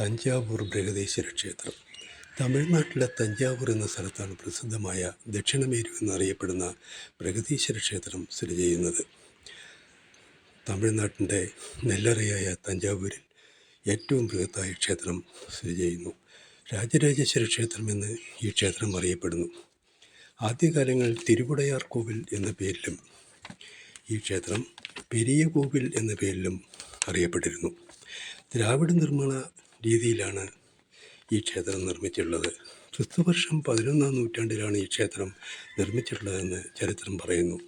തഞ്ചാവൂർ ബൃഹദേശ്വര ക്ഷേത്രം. തമിഴ്നാട്ടിലെ തഞ്ചാവൂർ എന്ന സ്ഥലത്താണ് പ്രസിദ്ധമായ ദക്ഷിണമേരു എന്നറിയപ്പെടുന്ന ബൃഹദീശ്വര ക്ഷേത്രം സ്ഥിതി ചെയ്യുന്നത്. തമിഴ്നാട്ടിന്റെ നെല്ലറയായ തഞ്ചാവൂരിൽ ഏറ്റവും ബൃഹത്തായ ക്ഷേത്രം സ്ഥിതി ചെയ്യുന്നു. രാജരാജേശ്വര ക്ഷേത്രം എന്ന് ഈ ക്ഷേത്രം അറിയപ്പെടുന്നു. ആദ്യകാലങ്ങളിൽ തിരുവുടയാർ കോവിൽ എന്ന പേരിലും ഈ ക്ഷേത്രം പെരിയ കോവിൽ എന്ന പേരിലും അറിയപ്പെട്ടിരുന്നു. ദ്രാവിഡ നിർമ്മാണ രീതിയിലാണ് ഈ ക്ഷേത്രം നിർമ്മിച്ചിട്ടുള്ളത്. ക്രിസ്തുവർഷം പതിനൊന്നാം നൂറ്റാണ്ടിലാണ് ഈ ക്ഷേത്രം നിർമ്മിച്ചിട്ടുള്ളതെന്ന് ചരിത്രം പറയുന്നു.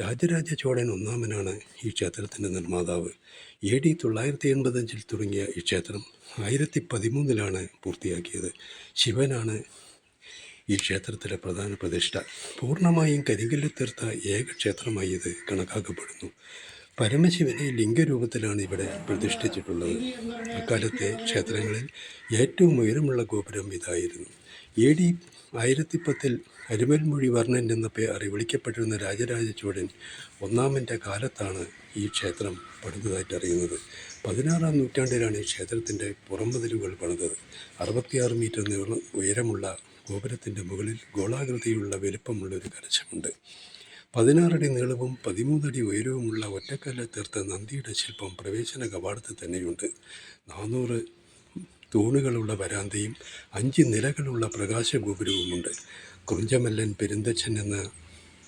രാജരാജ ചോഴൻ ഒന്നാമനാണ് ഈ ക്ഷേത്രത്തിന്റെ നിർമ്മാതാവ്. എ ഡി തൊള്ളായിരത്തി എൺപത്തഞ്ചിൽ തുടങ്ങിയ ഈ ക്ഷേത്രം ആയിരത്തി പതിമൂന്നിലാണ് പൂർത്തിയാക്കിയത്. ശിവനാണ് ഈ ക്ഷേത്രത്തിലെ പ്രധാന പ്രതിഷ്ഠ. പൂർണമായും കരിങ്കല്ലിൽ തീർത്ത ഏക ക്ഷേത്രമായി ഇത് കണക്കാക്കപ്പെടുന്നു. പരമശിവനെ ലിംഗരൂപത്തിലാണ് ഇവിടെ പ്രതിഷ്ഠിച്ചിട്ടുള്ളത്. അക്കാലത്തെ ക്ഷേത്രങ്ങളിൽ ഏറ്റവും ഉയരമുള്ള ഗോപുരം ഇതായിരുന്നു. എ ഡി ആയിരത്തി പത്തിൽ അരുമൽമൊഴി വർണൻ എന്ന പേര് വിളിക്കപ്പെട്ടിരുന്ന രാജരാജ ചൂടൻ ഒന്നാമന്റെ കാലത്താണ് ഈ ക്ഷേത്രം പണിതതായിട്ട് അറിയുന്നത് പതിനാറാം നൂറ്റാണ്ടിലാണ് ഈ ക്ഷേത്രത്തിന്റെ പുറംമതിലുകൾ പണിതത്. അറുപത്തിയാറ് മീറ്റർ നീളം ഉയരമുള്ള ഗോപുരത്തിന്റെ മുകളിൽ ഗോളാകൃതിയിലുള്ള വലുപ്പമുള്ള ഒരു കലശമുണ്ട്. പതിനാറടി നീളവും പതിമൂന്നടി ഉയരവുമുള്ള ഒറ്റക്കല്ല് തീർത്ത നന്ദിയുടെ ശില്പം പ്രവേശന കവാടത്തിൽ തന്നെയുണ്ട്. നാനൂറ് തൂണുകളുള്ള വരാന്തയും അഞ്ച് നിലകളുള്ള പ്രകാശഗോപുരവുമുണ്ട്. കുഞ്ചമല്ലൻ പെരുന്തച്ഛൻ എന്ന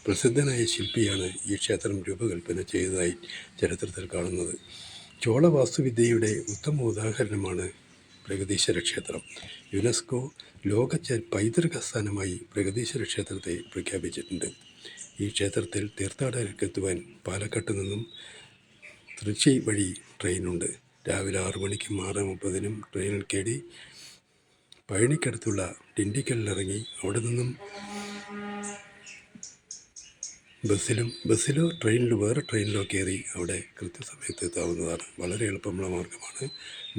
പ്രസിദ്ധനായ ശില്പിയാണ് ഈ ക്ഷേത്രം രൂപകൽപ്പന ചെയ്തതായി ചരിത്രത്തിൽ കാണുന്നത്. ചോള വാസ്തുവിദ്യയുടെ ഉത്തമ ഉദാഹരണമാണ് പ്രഗതീശ്വര ക്ഷേത്രം. യുനെസ്കോ ലോക പൈതൃക സ്ഥാനമായി പ്രഗതീശ്വര ക്ഷേത്രത്തെ പ്രഖ്യാപിച്ചിട്ടുണ്ട്. ഈ ക്ഷേത്രത്തിൽ തീർത്ഥാടകർക്കെത്തുവാൻ പാലക്കാട്ട് നിന്നും തൃശ്ശി വഴി ട്രെയിനുണ്ട് രാവിലെ ആറു മണിക്കും ആറ് മുപ്പതിനും ട്രെയിനിൽ കയറി പഴനിക്കടുത്തുള്ള ഡിണ്ടിക്കലിൽ ഇറങ്ങി അവിടെ നിന്നും ബസ്സിലും ബസ്സിലോ ട്രെയിനിലോ വേറെ ട്രെയിനിലോ കയറി അവിടെ കൃത്യസമയത്ത് എത്താവുന്നതാണ്. വളരെ എളുപ്പമുള്ള മാർഗമാണ്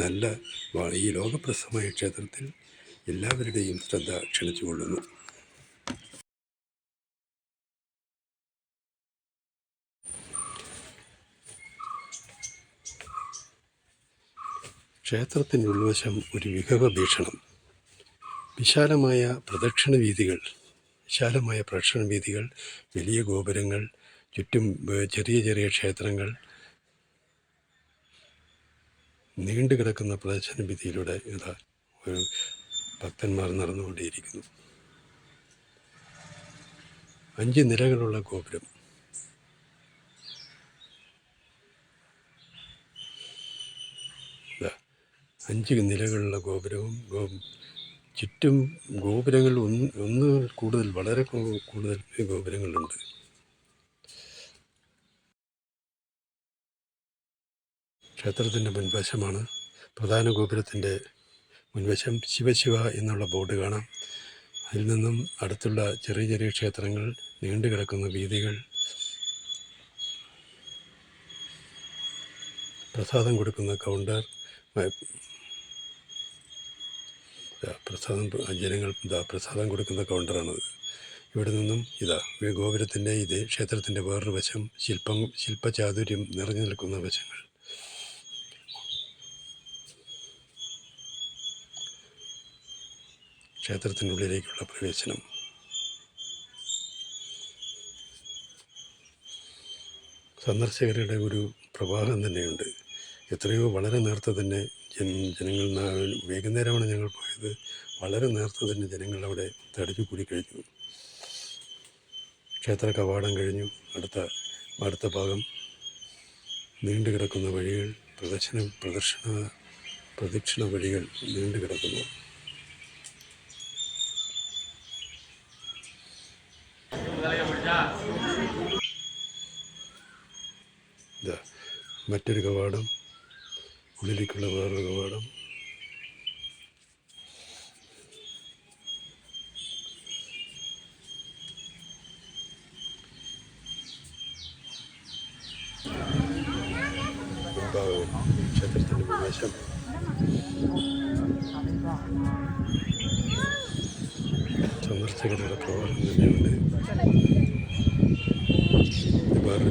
നല്ല ഈ ലോകപ്രസിദ്ധമായ ക്ഷേത്രത്തിൽ എല്ലാവരുടെയും ശ്രദ്ധ ക്ഷണിച്ചുകൊള്ളുന്നു. ക്ഷേത്രത്തിന്റെ ഉൾവശം ഒരു വിഭവ ഭീഷണം. വിശാലമായ പ്രദക്ഷിണ വീതികൾ വിശാലമായ പ്രദക്ഷിണ വീതികൾ വലിയ ഗോപുരങ്ങൾ ചുറ്റും ചെറിയ ചെറിയ ക്ഷേത്രങ്ങൾ നീണ്ടു കിടക്കുന്ന പ്രദർശന വീതിയിലൂടെ ഒരു ഭക്തന്മാർ നടന്നുകൊണ്ടേയിരിക്കുന്നു അഞ്ച് നിലകളുള്ള ഗോപുരം. അഞ്ച് നിലകളുള്ള ഗോപുരവും ചുറ്റും ഗോപുരങ്ങൾ ഒന്ന് ഒന്ന് കൂടുതൽ വളരെ കൂടുതൽ ഗോപുരങ്ങളുണ്ട്. ക്ഷേത്രത്തിന്റെ മുൻവശമാണ് പ്രധാന ഗോപുരത്തിന്റെ മുൻവശം ശിവശിവ എന്നുള്ള ബോർഡ് കാണാം. അതിൽ നിന്നും അടുത്തുള്ള ചെറിയ ചെറിയ ക്ഷേത്രങ്ങൾ നീണ്ടു കിടക്കുന്ന വീതികൾ പ്രസാദം കൊടുക്കുന്ന കൗണ്ടർ പ്രസാദം ജനങ്ങൾ ഇതാ പ്രസാദം കൊടുക്കുന്ന കൗണ്ടറാണത്. ഇവിടെ നിന്നും ഇതാ ഗോപുരത്തിന്റെ ഇത് ക്ഷേത്രത്തിന്റെ വേറൊരു വശം ശില്പം ശില്പചാതുര്യം നിറഞ്ഞു നിൽക്കുന്ന വശങ്ങൾ. ക്ഷേത്രത്തിനുള്ളിലേക്കുള്ള പ്രവേശനം. സന്ദർശകരുടെ ഒരു പ്രവാഹം തന്നെയുണ്ട്. എത്രയോ വളരെ നേരത്തെ തന്നെ ജൻ ജനങ്ങൾ വൈകുന്നേരമാണ് ഞങ്ങൾ പോയത്. വളരെ നേരത്തെ തന്നെ ജനങ്ങൾ അവിടെ തടിച്ചു കൂടി കഴിഞ്ഞു. ക്ഷേത്ര കവാടം കഴിഞ്ഞു. അടുത്ത അടുത്ത ഭാഗം. നീണ്ടു കിടക്കുന്ന വഴികൾ പ്രദർശന പ്രദർശന പ്രദക്ഷിണ വഴികൾ നീണ്ടു കിടക്കുന്നു ഇതാ മറ്റൊരു കവാടം ഉള്ളിലേക്കുള്ള വേറൊരു കവാടം.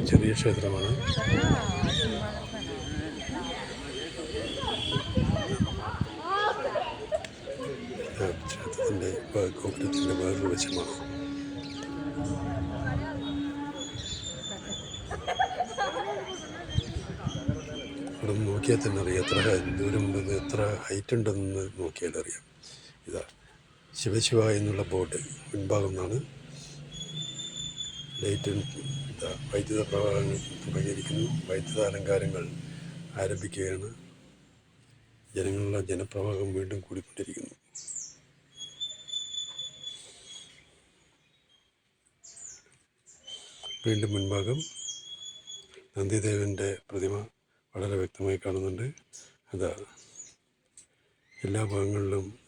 ചെറിയ ക്ഷേത്രമാണ്. ഗോപുരത്തിന്റെ വേറൊരു വശമാണ് ഇവിടെ നോക്കിയാൽ തന്നെ അറിയാം എത്ര ദൂരമുണ്ടെന്ന് എത്ര ഹൈറ്റ് ഉണ്ടെന്ന് നോക്കിയാൽ അറിയാം. ഇതാ ശിവശിവ എന്നുള്ള ബോർഡ് മുൻഭാഗം നിന്നാണ് ലൈറ്റ് ഇതാ വൈദ്യുത പ്രവാഹങ്ങൾ തുടങ്ങിയിരിക്കുന്നു. വൈദ്യുത അലങ്കാരങ്ങൾ ആരംഭിക്കുകയാണ്. ജനങ്ങളുടെ ജനപ്രവാഹം വീണ്ടും കൂടിക്കൊണ്ടിരിക്കുന്നു. വീണ്ടും മുൻഭാഗം നന്ദിദേവന്റെ പ്രതിമ വളരെ വ്യക്തമായി കാണുന്നുണ്ട്. അതാ എല്ലാ ഭാഗങ്ങളിലും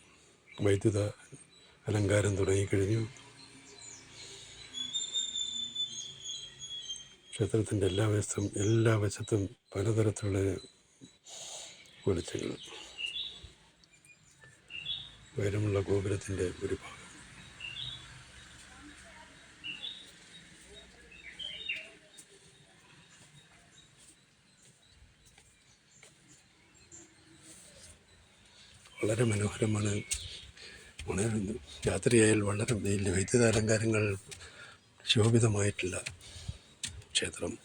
വൈദ്യുത അലങ്കാരം തുടങ്ങിക്കഴിഞ്ഞു. ക്ഷേത്രത്തിന്റെ എല്ലാ വശത്തും എല്ലാ വശത്തും പലതരത്തിലുള്ള വെളിച്ചങ്ങൾ. ഉയരമുള്ള ഗോപുരത്തിന്റെ ഒരു ഭാഗം. വളരെ മനോഹരമാണ്. വളരെ രാത്രിയായാൽ വളരെ വലിയ വൈദ്യുത അലങ്കാരങ്ങൾ ശോഭിതമായിട്ടുള്ള ക്ഷേത്രം.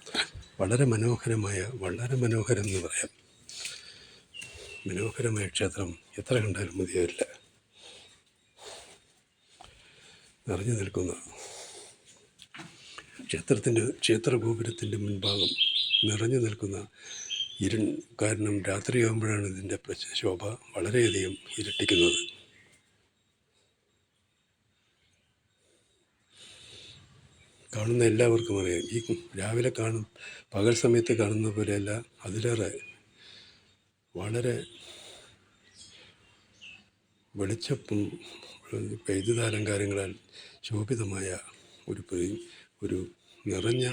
വളരെ മനോഹരമായ വളരെ മനോഹരം എന്ന് പറയാം. മനോഹരമായ ക്ഷേത്രം എത്ര കണ്ടാലും മതിയാവില്ല. നിറഞ്ഞു നിൽക്കുന്ന ക്ഷേത്രത്തിന്റെ ക്ഷേത്രഗോപുരത്തിന്റെ മുൻഭാഗം നിറഞ്ഞു നിൽക്കുന്ന ഇരുൺ കാരണം രാത്രിയാകുമ്പോഴാണ് ഇതിന്റെ ശോഭ വളരെയധികം ഇരട്ടിക്കുന്നത്. കാണുന്ന എല്ലാവർക്കും അറിയാം ഈ രാവിലെ കാണും പകൽ സമയത്ത് കാണുന്ന പോലെയല്ല അതിലേറെ വളരെ വെളിച്ചപ്പും വൈദ്യുതാലങ്കാരങ്ങളാൽ ശോഭിതമായ ഒരു ഒരു നിറഞ്ഞ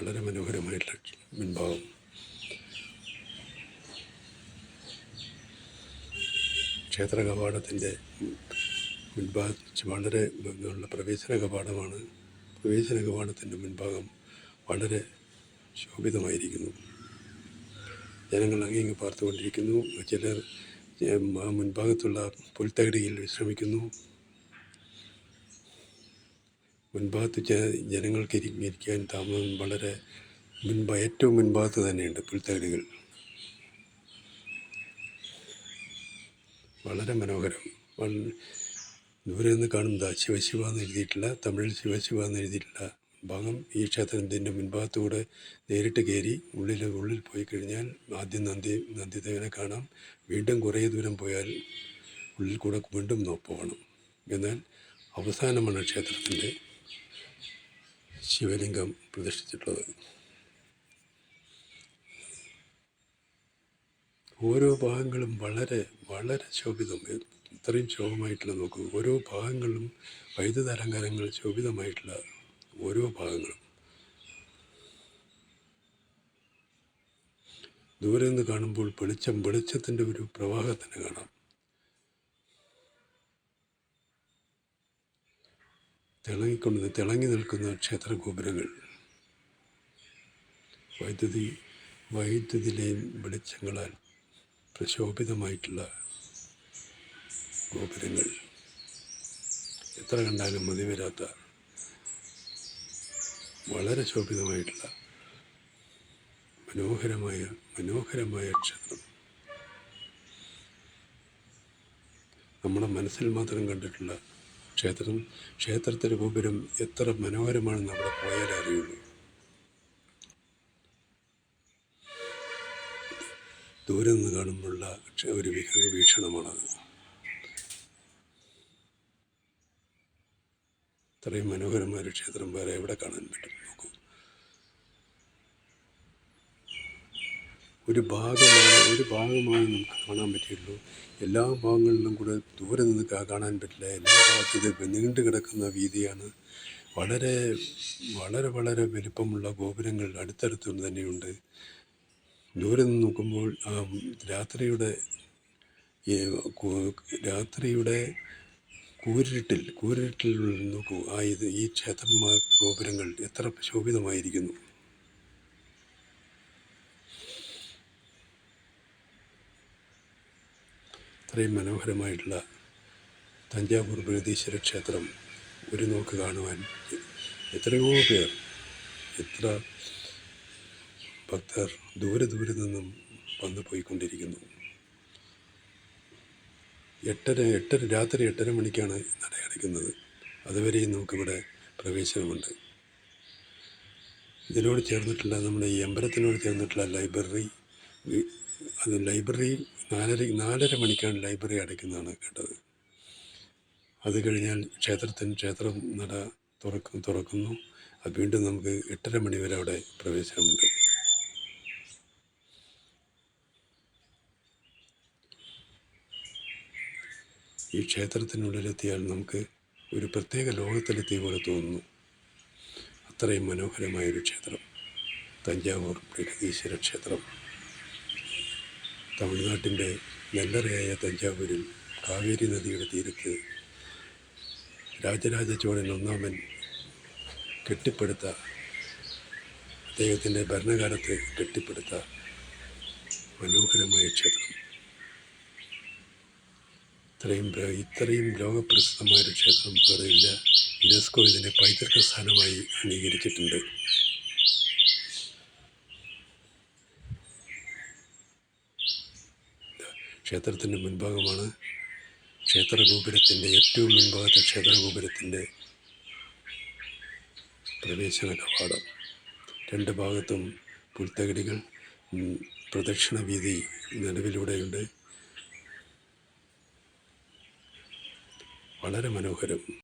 വളരെ മനോഹരമായിട്ടുള്ള മുൻഭാഗം ക്ഷേത്ര കവാടത്തിന്റെ മുൻഭാഗം വളരെ ഭംഗിയുള്ള പ്രവേശന കവാടമാണ്. പ്രവേശന കവാടത്തിന്റെ മുൻഭാഗം വളരെ ശോഭിതമായിരിക്കുന്നു. ജനങ്ങൾ അങ്ങിങ്ങ് പാർത്തുകൊണ്ടിരിക്കുന്നു. ചിലർ മുൻഭാഗത്തുള്ള പുൽത്തകിടിയിൽ വിശ്രമിക്കുന്നു. മുൻഭാഗത്ത് ജനങ്ങൾക്ക് ഇരിക്കാൻ താമസം വളരെ മുൻപ് ഏറ്റവും മുൻഭാഗത്ത് തന്നെയുണ്ട് പുൽത്തകിടികൾ വളരെ മനോഹരം. ദൂരെ നിന്ന് കാണുന്നത് ശിവശിവ എന്ന് എഴുതിയിട്ടില്ല തമിഴിൽ ശിവശിവ എന്ന് എഴുതിയിട്ടില്ല ഭാഗം. ഈ ക്ഷേത്രത്തിന്റെ മുൻഭാഗത്തൂടെ നേരിട്ട് കയറി ഉള്ളിൽ ഉള്ളിൽ പോയി കഴിഞ്ഞാൽ ആദ്യം നന്ദി നന്ദിദേവനെ കാണാം. വീണ്ടും കുറേ ദൂരം പോയാൽ ഉള്ളിൽ കൂടെ വീണ്ടും നോ- പോകണം. എന്നാൽ അവസാനമാണ് ക്ഷേത്രത്തിന്റെ ശിവലിംഗം പ്രതിഷ്ഠിച്ചിട്ടുള്ളത്. ഓരോ ഭാഗങ്ങളും വളരെ വളരെ ശോഭിതം. ഇത്രയും ശോഭമായിട്ടുള്ള നോക്കൂ. ഓരോ ഭാഗങ്ങളിലും വൈദ്യുത അലങ്കാരങ്ങൾ ശോഭിതമായിട്ടുള്ള ഓരോ ഭാഗങ്ങളും. ദൂരെ നിന്ന് കാണുമ്പോൾ വെളിച്ചം വെളിച്ചത്തിന്റെ ഒരു പ്രവാഹത്തിന് കാണാം. തിളങ്ങിക്കൊണ്ട് തിളങ്ങി നിൽക്കുന്ന ക്ഷേത്ര ഗോപുരങ്ങൾ വൈദ്യുതി വൈദ്യുതിയിലെയും വെളിച്ചങ്ങളാൽ പ്രശോഭിതമായിട്ടുള്ള ഗോപുരങ്ങൾ. എത്ര കണ്ടാലും മതി വരാത്ത വളരെ ശോഭിതമായിട്ടുള്ള മനോഹരമായ മനോഹരമായ ക്ഷേത്രം. നമ്മുടെ മനസ്സിൽ മാത്രം കണ്ടിട്ടുള്ള ക്ഷേത്രം ക്ഷേത്രത്തിന് മുമ്പിലും എത്ര മനോഹരമാണെന്ന് അവിടെ പോയാൽ അറിയുള്ളൂ. ദൂരെ നിന്ന് കാണുമ്പോഴുള്ള ഒരു വീക്ഷണമാണത് ഇത്രയും മനോഹരമായ ക്ഷേത്രം വേറെ എവിടെ കാണാൻ പറ്റും? നോക്കൂ. ഒരു ഭാഗമാണ് ഒരു ഭാഗമായി നമുക്ക് കാണാൻ പറ്റുള്ളൂ. എല്ലാ ഭാഗങ്ങളിലും കൂടെ ദൂരെ നിന്ന് കാണാൻ പറ്റില്ല. എല്ലാ ഭാഗത്തും നീണ്ടു കിടക്കുന്ന വീതിയാണ്. വളരെ വളരെ വളരെ വലിപ്പമുള്ള ഗോപുരങ്ങൾ അടുത്തടുത്ത് തന്നെയുണ്ട്. ദൂരെ നിന്ന് നോക്കുമ്പോൾ രാത്രിയുടെ രാത്രിയുടെ കൂരിരുട്ടിൽ കൂരിരുട്ടിൽ നോക്കൂ. ആ ഇത് ഈ ക്ഷേത്ര ഗോപുരങ്ങൾ എത്ര ശോഭിതമായിരിക്കുന്നു. ഇത്രയും മനോഹരമായിട്ടുള്ള തഞ്ചാവൂർ ബൃഹദീശ്വര ക്ഷേത്രം ഒരു നോക്ക് കാണുവാൻ എത്രയോ പേർ എത്ര ഭക്തർ ദൂരെ ദൂരെ നിന്നും വന്നു പോയിക്കൊണ്ടിരിക്കുന്നു. എട്ടര എട്ടര രാത്രി എട്ടര മണിക്കാണ് നട അടയ്ക്കുന്നത്. അതുവരെയും നമുക്കിവിടെ പ്രവേശനമുണ്ട്. ഇതിനോട് ചേർന്നിട്ടുള്ള നമ്മുടെ ഈ അമ്പലത്തിനോട് ചേർന്നിട്ടുള്ള ലൈബ്രറി അത് ലൈബ്രറി നാലര നാലര മണിക്കാണ് ലൈബ്രറി അടയ്ക്കുന്നതാണ് കേട്ടത്. അത് കഴിഞ്ഞാൽ ക്ഷേത്രത്തിന് ക്ഷേത്രം നട തുറക്കും തുറക്കുന്നു. അത് വീണ്ടും നമുക്ക് എട്ടര മണി വരെ അവിടെ പ്രവേശനമുണ്ട്. ഈ ക്ഷേത്രത്തിനുള്ളിലെത്തിയാൽ നമുക്ക് ഒരു പ്രത്യേക ലോകത്തിലെത്തിയ പോലെ തോന്നുന്നു. അത്രയും മനോഹരമായൊരു ക്ഷേത്രം. തഞ്ചാവൂർ ബൃഹദീശ്വര ക്ഷേത്രം. തമിഴ്നാട്ടിന്റെ നെല്ലറയായ തഞ്ചാവൂരിൽ കാവേരി നദിയുടെ തീരത്ത് രാജരാജ ചോഴൻ ഒന്നാമൻ കെട്ടിപ്പടുത്ത അദ്ദേഹത്തിന്റെ ഭരണകാലത്ത് കെട്ടിപ്പടുത്ത മനോഹരമായ ക്ഷേത്രം. ഇത്രയും ഇത്രയും ലോകപ്രസിദ്ധമായൊരു ക്ഷേത്രം വേറെയില്ല യുനെസ്കോ ഇതിനെ പൈതൃക സ്ഥാനമായി അംഗീകരിച്ചിട്ടുണ്ട്. ക്ഷേത്രത്തിന്റെ മുൻഭാഗമാണ്. ക്ഷേത്രഗോപുരത്തിന്റെ ഏറ്റവും മുൻഭാഗത്തെ ക്ഷേത്രഗോപുരത്തിന്റെ പ്രവേശന കവാടം. രണ്ട് ഭാഗത്തും പുൽത്തകിടികൾ പ്രദക്ഷിണ വീതി നിലവിലൂടെയുണ്ട്. വളരെ മനോഹരം.